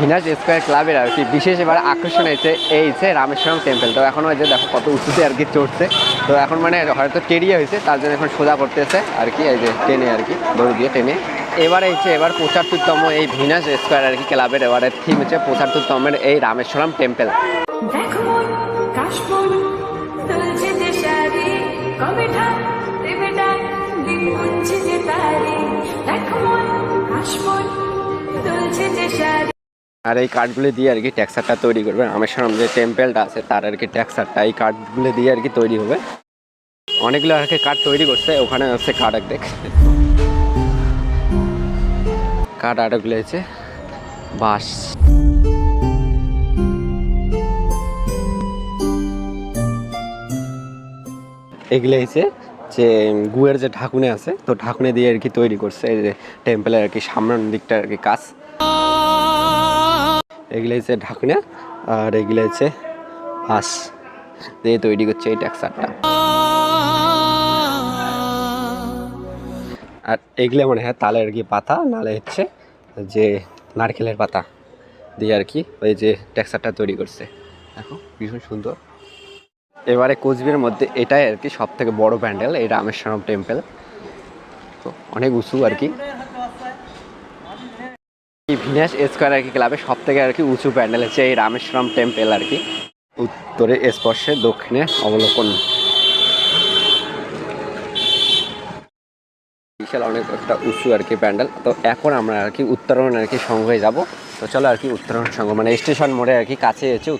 Venus square ক্লাবের আর কি বিশেষ এবার আকর্ষণ হয়েছে, এই যে রামেশ্বরম টেম্পল তো এখন ওই যে দেখো কত উঁচুতে আর কি চড়ছে। তো এখন মানে হয়তো টেরিয়ে হয়েছে, তার জন্য এখন সোজা করতেছে আর কি, এই যে টেনে আর কি, দৌড় দিয়ে টেনে। এবার হচ্ছে এবার পঁচাত্তরতম এই ভিনাস স্কোয়ার আর কি ক্লাবের এবারের থিম হচ্ছে পঁচাত্তরতমের এই রামেশ্বরম টেম্পল আর এই কাঠগুলো দিয়ে আর কি ট্যাক্সারটা তৈরি করবে। রামেশ্বরম যে টেম্পলটা আছে, তার আর কি ট্যাক্সারটা এই কাঠগুলো দিয়ে আর কি তৈরি হবে। অনেকগুলো আর কি কাঠ তৈরি করছে, ওখানে হচ্ছে কাঠ এক দেখ। কাঠ আটকগুলো হচ্ছে বাঁশ। এগুলো হচ্ছে যে গুয়ের যে ঢাকুনে আছে, তো ঢাকুনে দিয়ে আর কি তৈরি করছে এই যে টেম্পলের আর কি সামনের দিকটা আর কি কাজ। এগুলো হচ্ছে ঢাকুনা আর এগুলো হচ্ছে বাঁশ দিয়ে তৈরি করছে এই ট্যাক্সারটা। আর এগুলো মনে হয় তালের কি পাতা, নালে হচ্ছে যে নারকেলের পাতা দিয়ে আর কি ওই যে ট্যাক্সারটা তৈরি করছে। দেখো, ভীষণ সুন্দর। এবারে কোচবিহারের মধ্যে এটাই আর কি সব থেকে বড় প্যান্ডেল, এই রামেশ্বরম টেম্পল। তো অনেক উঁচু আর কি। ভিনাস স্কোয়ার আর কি ক্লাবে সব থেকে আর কি উঁচু প্যান্ডেল হচ্ছে এই রামেশ্বরম টেম্পেল আর কি। উত্তরে স্পর্শে, দক্ষিণে অবলোকন। বিশাল অনেক একটা উঁচু আর কি প্যান্ডেল। তো এখন আমরা আর কি উত্তরণ আর কি সংঘে যাব। তো চলো আর কি উত্তরণ সংঘ মানে স্টেশন মোড়ে আর কি কাছে এসে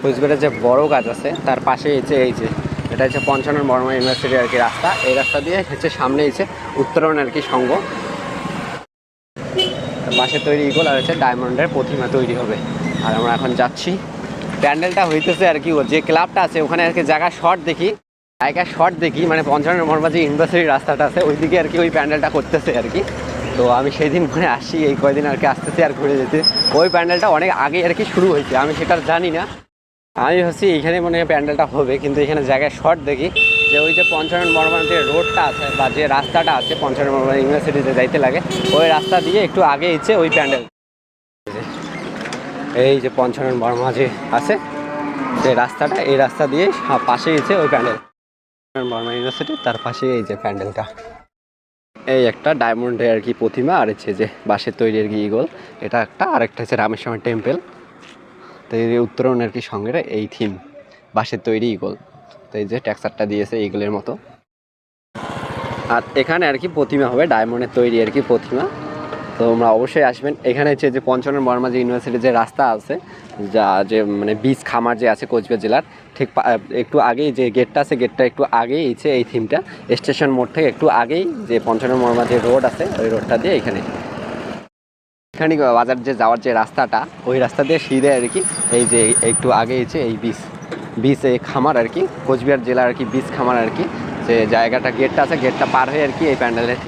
কোচবিহারের যে বড় গাছ আছে, তার পাশে হচ্ছে এই যে, এটা হচ্ছে পঞ্চানন বর্মা ইউনিভার্সিটি আর কি রাস্তা। এই রাস্তা দিয়ে হচ্ছে সামনে হচ্ছে উত্তরণ আর কি সংঘ। বাঁশের তৈরি ইগল আর হচ্ছে ডায়মন্ডের প্রতিমা তৈরি হবে। আর আমরা এখন যাচ্ছি। প্যান্ডেলটা হইতেছে আর কি যে ক্লাবটা আছে, ওখানে আর কি জায়গা শর্ট দেখি। জায়গা শর্ট দেখি মানে পঞ্চানন বর্মা যে ইউনিভার্সিটির রাস্তাটা আছে, ওইদিকে আর কি ওই প্যান্ডেলটা করতেছে আর কি। তো আমি সেই দিন মানে আসি, এই কয়দিন আর কি আসতেছি আর ঘুরে যেতে। ওই প্যান্ডেলটা অনেক আগে আর কি শুরু হয়েছে, আমি সেটা জানি না। আমি ভাবছি এখানে মনে হয় প্যান্ডেলটা হবে, কিন্তু এখানে জায়গায় শর্ট দেখি। যে ওই যে পঞ্চানন বর্মার যে রোডটা আছে বা যে রাস্তাটা আছে, পঞ্চানন বর্মা ইউনিভার্সিটিতে যাইতে লাগে, ওই রাস্তা দিয়ে একটু আগে ইচ্ছে ওই প্যান্ডেল। এই যে পঞ্চানন বর্মা যে আছে যে রাস্তাটা, এই রাস্তা দিয়ে পাশে ইচ্ছে ওই প্যান্ডেল। বর্মা ইউনিভার্সিটি তার পাশে এই যে প্যান্ডেলটা। এই একটা ডায়মন্ডের আর কি প্রতিমা, আর হচ্ছে যে বাঁশের তৈরি আর কি ইগল এটা একটা, আর একটা হচ্ছে রামেশ্বর টেম্পল তো এই উত্তরণ আর কি সঙ্গে এই থিম বাঁশের তৈরি ইগল তো এই যে ট্যাক্সারটা দিয়েছে ইগলের মতো। আর এখানে আর কি প্রতিমা হবে ডায়মন্ডের তৈরি আর কি প্রতিমা। তো তোমরা অবশ্যই আসবেন। এখানে হচ্ছে যে পঞ্চনন বর্মা যে ইউনিভার্সিটির যে রাস্তা আছে, যা যে মানে বীজ খামার যে আছে কোচবিহার জেলার, ঠিক একটু আগেই যে গেটটা আছে গেটটা একটু আগেই হচ্ছে এই থিমটা স্টেশন মোড় থেকে একটু আগেই যে পঞ্চনন বর্মা যে রোড আছে, ওই রোডটা দিয়ে এখানে। এখানে বাজার যে যাওয়ার যে রাস্তাটা, ওই রাস্তা দিয়ে সিধে আর কি এই যে একটু আগে এই বীজ বীজ খামার আর কি, কোচবিহার জেলার আর কি বীজ খামার আর কি। যে জায়গাটা গেটটা আছে গেটটা পার হয়ে আর কি এই প্যান্ডেলের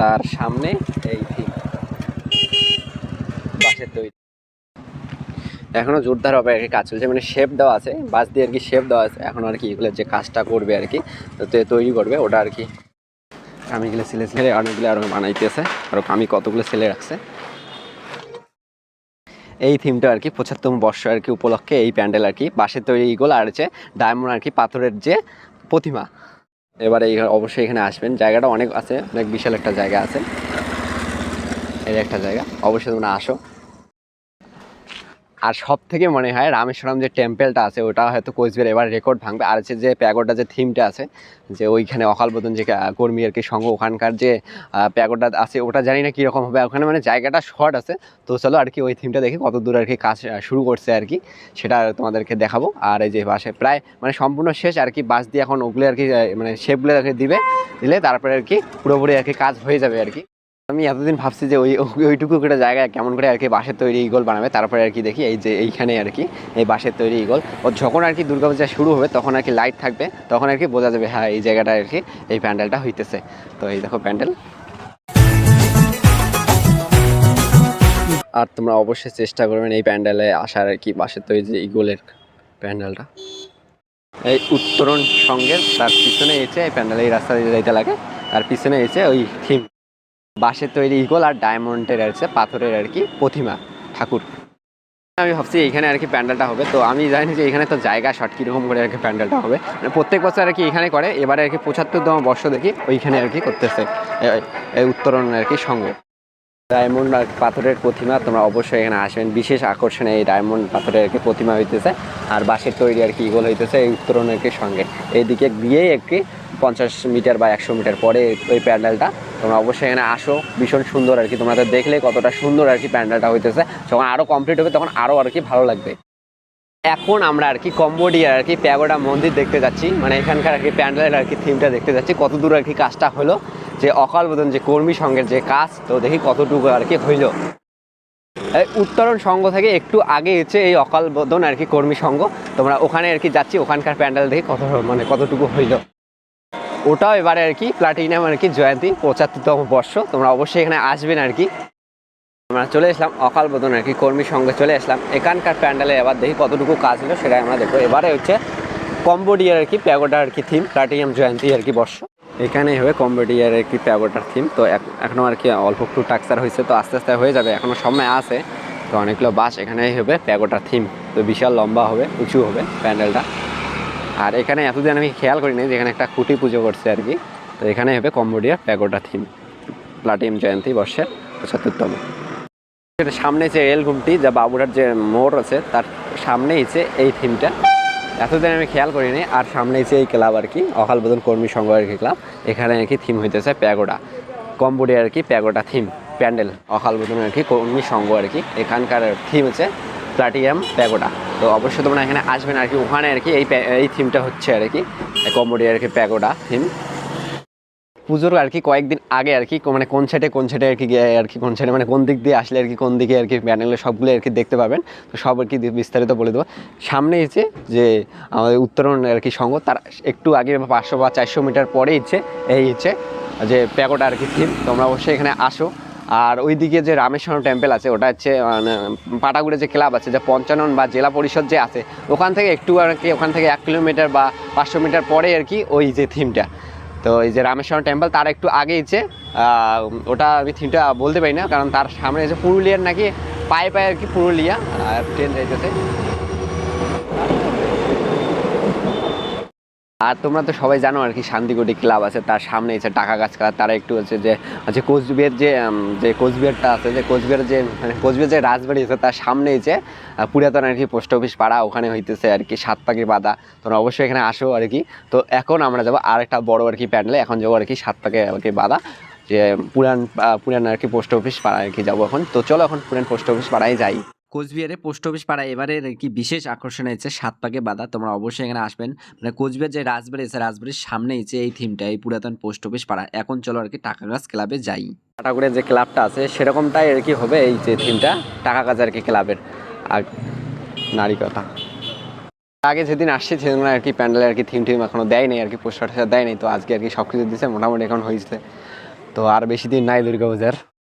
তার সামনে এই বাঁশের তৈরি। এখনও জোরদার হবে আর কি, কাজ চলছে। মানে শেপ দেওয়া আছে বাস দিয়ে আর কি শেপ দেওয়া আছে। এখন আর কি এগুলো যে কাজটা করবে আর কি তৈরি করবে, ওটা আর কি। কামিগুলো ছেলে ছেলে অনেকগুলো আরও বানাইতেছে, আরও কামি কতগুলো ছেলে রাখছে। এই থিমটা আর কি পঁচাত্তম বর্ষ আর কি উপলক্ষে এই প্যান্ডেল আর কি বাঁশের তৈরি ইগোল আর হচ্ছে ডায়মন্ড আর কি পাথরের যে প্রতিমা। এবারে এই অবশ্যই এখানে আসবেন। জায়গাটা অনেক আছে, অনেক বিশাল একটা জায়গা আছে। এর একটা জায়গা। অবশ্যই তোমরা আসো। আর সব থেকে মনে হয় রামেশ্বরম যে টেম্পেলটা আছে, ওটা হয়তো কোচবিহার এবার রেকর্ড ভাঙবে। আর হচ্ছে যে প্যাগোডা যে থিমটা আছে, যে ওইখানে অকালবোধন যে কর্মী আর কি সঙ্গ, ওখানকার যে প্যাগোডা আছে, ওটা জানি না কীরকম হবে। ওখানে মানে জায়গাটা শর্ট আছে। তো চলো আর কি ওই থিমটা দেখি, কত দূর আর কি কাজ শুরু করছে আর কি। সেটা তোমাদেরকে দেখাবো। আর এই যে বাসে প্রায় মানে সম্পূর্ণ শেষ আর কি, বাস দিয়ে এখন ওগুলো আর কি মানে শেপগুলো আর কি দিবে, দিলে তারপরে আর কি পুরোপুরি আর কি কাজ হয়ে যাবে আর কি। আমি এতদিন ভাবছি যে ওই ওই- ওইটুকু একটা জায়গায় কেমন করে আর কি বাঁশের তৈরি ইগল বানাবে, তারপরে আর কি দেখি এই যে এইখানে আর কি এই বাঁশের তৈরি ইগল ও যখন আর কি দুর্গাপূজা শুরু হবে, তখন আর কি লাইট থাকবে, তখন আর কি বোঝা যাবে হ্যাঁ এই জায়গাটা আর কি এই প্যান্ডেলটা হইতেছে। তো এই দেখো প্যান্ডেল। আর তোমরা অবশ্যই চেষ্টা করবেন এই প্যান্ডেলে আসার আর কি বাঁশের তৈরি যে ইগলের প্যান্ডেলটা। এই উত্তরণ সঙ্গে তার পিছনে এসে এই প্যান্ডেল এই রাস্তা দিয়ে যাইতে লাগে, তার পিছনে এসে ওই থিম বাঁশের তৈরি ইগল আর ডায়মন্ডের আছে পাথরের আর কি প্রতিমা ঠাকুর আমি ভাবছি এইখানে আর কি প্যান্ডেলটা হবে তো আমি জানি যে এখানে তো জায়গা শর্ট কীরকম করে আর কি প্যান্ডেলটা হবে মানে প্রত্যেক বছর আর কি এখানে করে এবারে আর কি পঁচাত্তরতম বর্ষ দেখি ওইখানে আর কি করতেছে এই উত্তরণ আর কি সঙ্গে ডায়মন্ড আর পাথরের প্রতিমা তোমরা অবশ্যই এখানে আসবেন বিশেষ আকর্ষণে এই ডায়মন্ড পাথরের আর কি প্রতিমা হইতেছে আর বাঁশের তৈরি আর কি ইগল হইতেছে এই উত্তরণের সঙ্গে এইদিকে গিয়েই কি পঞ্চাশ মিটার বা একশো মিটার পরে ওই প্যান্ডেলটা তোমরা অবশ্যই এখানে আসো ভীষণ সুন্দর আর কি তোমাদের দেখলে কতটা সুন্দর আর কি প্যান্ডেলটা হইতেছে যখন আরও কমপ্লিট হবে তখন আরও আর কি ভালো লাগবে এখন আমরা আর কি কম্বোডিয়ার আর কি প্যাগোডা মন্দির দেখতে যাচ্ছি মানে এখানকার আর কি প্যান্ডেলের আর কি থিমটা দেখতে যাচ্ছি কত দূর আর কি কাজটা হলো যে অকাল বোধন যে কর্মী সঙ্গের যে কাজ তো দেখি কতটুকু আর কি হইল উত্তরণ সংঘ থেকে একটু আগে হচ্ছে এই অকাল বোধন আর কি কর্মী সংঘ তোমরা ওখানে আর কি যাচ্ছি ওখানকার প্যান্ডেল দেখি কত মানে কতটুকু হইল ওটাও এবারে আর কি প্লাটিনাম আর কি জয়ন্তী, পঁচাত্তরতম বর্ষ। তোমরা অবশ্যই এখানে আসবেন আর কি। আমরা চলে এসলাম অকাল বোধন আর কি কর্মীর সঙ্গে চলে আসলাম। এখানকার প্যান্ডেলে এবার দেখি কতটুকু কাজ হলো, সেটাই আমরা দেখব। এবারে হচ্ছে কম্বোডিয়ার আর কি প্যাগোডা আর কি থিম প্লাটিনাম জয়ন্তী আর কি বর্ষ। এখানে হবে কম্বোডিয়ার আর কি প্যাগোডার থিম তো এক- এখনও আর কি অল্প একটু টাক্সার হয়েছে, তো আস্তে আস্তে হয়ে যাবে, এখনও সময় আছে। তো অনেকগুলো বাস এখানেই হবে প্যাগোডার থিম তো বিশাল লম্বা হবে, উঁচু হবে প্যান্ডেলটা। আর এখানে এতদিন আমি খেয়াল করিনি যে এখানে একটা কুটি পুজো করছে আর কি। তো এখানে হবে কম্বোডিয়ার প্যাগোডা থিম প্লাটিম জয়ন্তী বর্ষের পঁচাত্তরতম। এটা সামনে যে রেল ঘুমটি যা বাবুরার যে মোড় আছে, তার সামনেই যে এই থিমটা এতদিন আমি খেয়াল করিনি, আর সামনেই যে এই ক্লাব আর কি, অকাল বোধন কর্মী সংঘ আর কি ক্লাব, এখানে আর কি থিম হইতেছে প্যাগোডা। কম্বোডিয়া আর কি প্যাগোডা থিম প্যান্ডেল, অকাল বোধন আর কি কর্মী সংঘ আর কি, এখানকার থিম হচ্ছে প্লাটিয়াম প্যাগোডা তো অবশ্যই তোমরা এখানে আসবেন আর কি ওখানে আর কি এই এই থিমটা হচ্ছে আর কি কম্বোডিয়া আর কি প্যাগোডা থিম পুজোর আর কি কয়েকদিন আগে আর কি মানে কোন সাইডে কোন সাইডে আর কি আর কি কোন সাইডে মানে কোন দিক দিয়ে আসলে আর কি কোন দিকে আর কি প্যানেলে সবগুলো আর কি দেখতে পাবেন তো সব আর কি বিস্তারিত বলে দেবো সামনে হচ্ছে যে আমাদের উত্তরণ আর কি সঙ্গ তার একটু আগে পাঁচশো বা চারশো মিটার পরে ইচ্ছে এই হচ্ছে যে প্যাকোটা আর কি থিম তোমরা অবশ্যই এখানে আসো আর ওইদিকে যে রামেশ্বরম টেম্পল আছে, ওটা হচ্ছে মানে পাটাগুড়ে যে ক্লাব আছে, যে পঞ্চানন বা জেলা পরিষদ যে আছে, ওখান থেকে একটু আর কি, ওখান থেকে এক কিলোমিটার বা পাঁচশো মিটার পরে আর কি ওই যে থিমটা তো এই যে রামেশ্বরম টেম্পল তার একটু আগে যে ওটা আমি থিমটা বলতে পারি না, কারণ তার সামনে যে পুরুলিয়ার নাকি পায়ে পায়ে আর কি পুরুলিয়া, আর ট্রেন যাইতেছে। আর তোমরা তো সবাই জানো আর কি, শান্তিকুটি ক্লাব আছে, তার সামনে এসে টাকা গাছ তারা একটু হচ্ছে যে, হচ্ছে কোচবিহার যে যে কোচবিহারটা আছে, যে কোচবিহার যে মানে কোচবিহার যে রাজবাড়ি আছে, তার সামনে এসে পুরাতন আর কি পোস্ট অফিস পাড়া ওখানে হইতেছে আর কি সাত পাখির বাদা। তোমরা অবশ্যই এখানে আসো আর কি। তো এখন আমরা যাব আর একটা বড় আর কি প্যান্ডেলে, এখন যাব আর কি সাত পাখি আর কি বাদা, যে পুরান পুরান আর কি পোস্ট অফিস পাড়া আর কি যাব এখন। তো চলো এখন পুরান পোস্ট অফিস পাড়ায় যাই। কোচবিহারে পোস্ট অফিস পাড়া এবারে কি বিশেষ আকর্ষণ হয়েছে সাত পাকে বাধা, তোমরা অবশ্যই এখানে আসবেন। মানে কোচবিহার যে রাজবাড়ি আছে, রাজবাড়ির সামনে হচ্ছে এই থিমটা এই পুরাতন পোস্ট অফিস পাড়া। এখন চলো আর কি টাকা গাছ ক্লাবে যাই। টাটাগুড়ের যে ক্লাবটা আছে, সেরকমটাই আর কি হবে এই যে থিমটা টাকা গাছ আর কি ক্লাবের। আর নারী কথা। আগে যেদিন আসছে, সেদিন আর কি প্যান্ডেল আর কি থিম টিম এখনও দেয়নি, আর কি পোস্টার দেয়নি। তো আজকে আর কি সব কিছু দিচ্ছে মোটামুটি এখন হয়েছে। তো আর বেশি দিন নাই দুর্গা পূজার